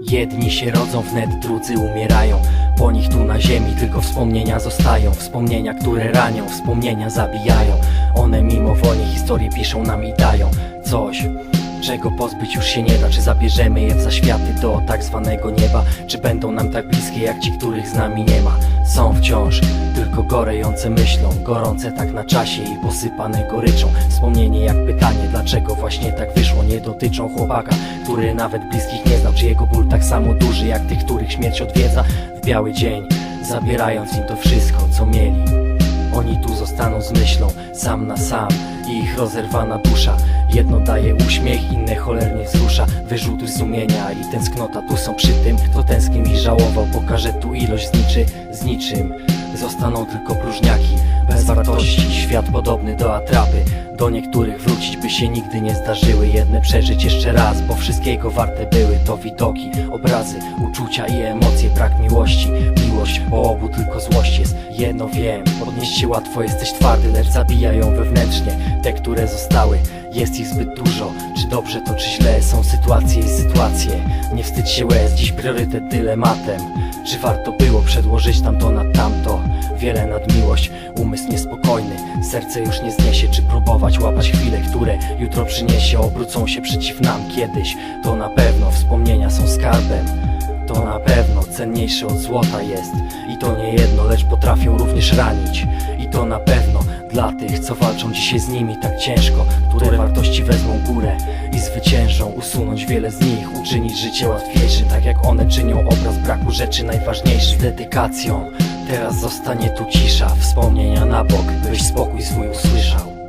Jedni się rodzą wnet, drudzy umierają. Po nich tu na ziemi tylko wspomnienia zostają. Wspomnienia, które ranią, wspomnienia zabijają. One mimowolnie historię piszą nam i dają. Coś Czego pozbyć już się nie da. Czy zabierzemy je w zaświaty do tak zwanego nieba? Czy będą nam tak bliskie jak ci, których z nami nie ma Są wciąż tylko gorejące myślą Gorące tak na czasie i posypane goryczą. Wspomnienie jak pytanie Dlaczego właśnie tak wyszło Nie dotyczą chłopaka Który nawet bliskich nie znał Czy jego ból tak samo duży jak tych, których śmierć odwiedza. W biały dzień Zabierając im to wszystko co mieli zostaną z myślą, sam na sam ich rozerwana dusza. Jedno daje uśmiech, inne cholernie wzrusza Wyrzuty sumienia i tęsknota tu są przy tym Kto tęsknił i żałował, pokaże tu ilość zniczy z niczym. Zostaną tylko próżniaki, bez wartości Świat podobny do atrapy. Do niektórych wrócić by się nigdy nie zdarzyły. Jedne przeżyć jeszcze raz, bo wszystkiego warte były To widoki, obrazy, uczucia i emocje. Brak miłości, miłość po obu tylko złość jest. Jedno wiem, podnieść się łatwo jesteś twardy Lecz zabijają wewnętrznie te, które zostały. Jest ich zbyt dużo, czy dobrze to czy źle? Są sytuacje i sytuacje. Nie wstydź się łez, dziś priorytet dylematem Czy warto było przedłożyć tamto na tamto? Wiele nad miłość, umysł niespokojny. Serce już nie zniesie, czy próbować łapać chwile Które jutro przyniesie, obrócą się przeciw nam kiedyś. To na pewno wspomnienia są skarbem. To na pewno cenniejsze od złota jest. I to nie jedno, lecz potrafią również ranić. I to na pewno dla tych, co walczą dzisiaj z nimi tak ciężko Które wartości wezmą górę i zwyciężą. Usunąć wiele z nich, uczynić życie łatwiejszym Tak jak one czynią obraz braku rzeczy najważniejszych. Z dedykacją Teraz zostanie tu cisza, wspomnienia na bok Byś spokój swój usłyszał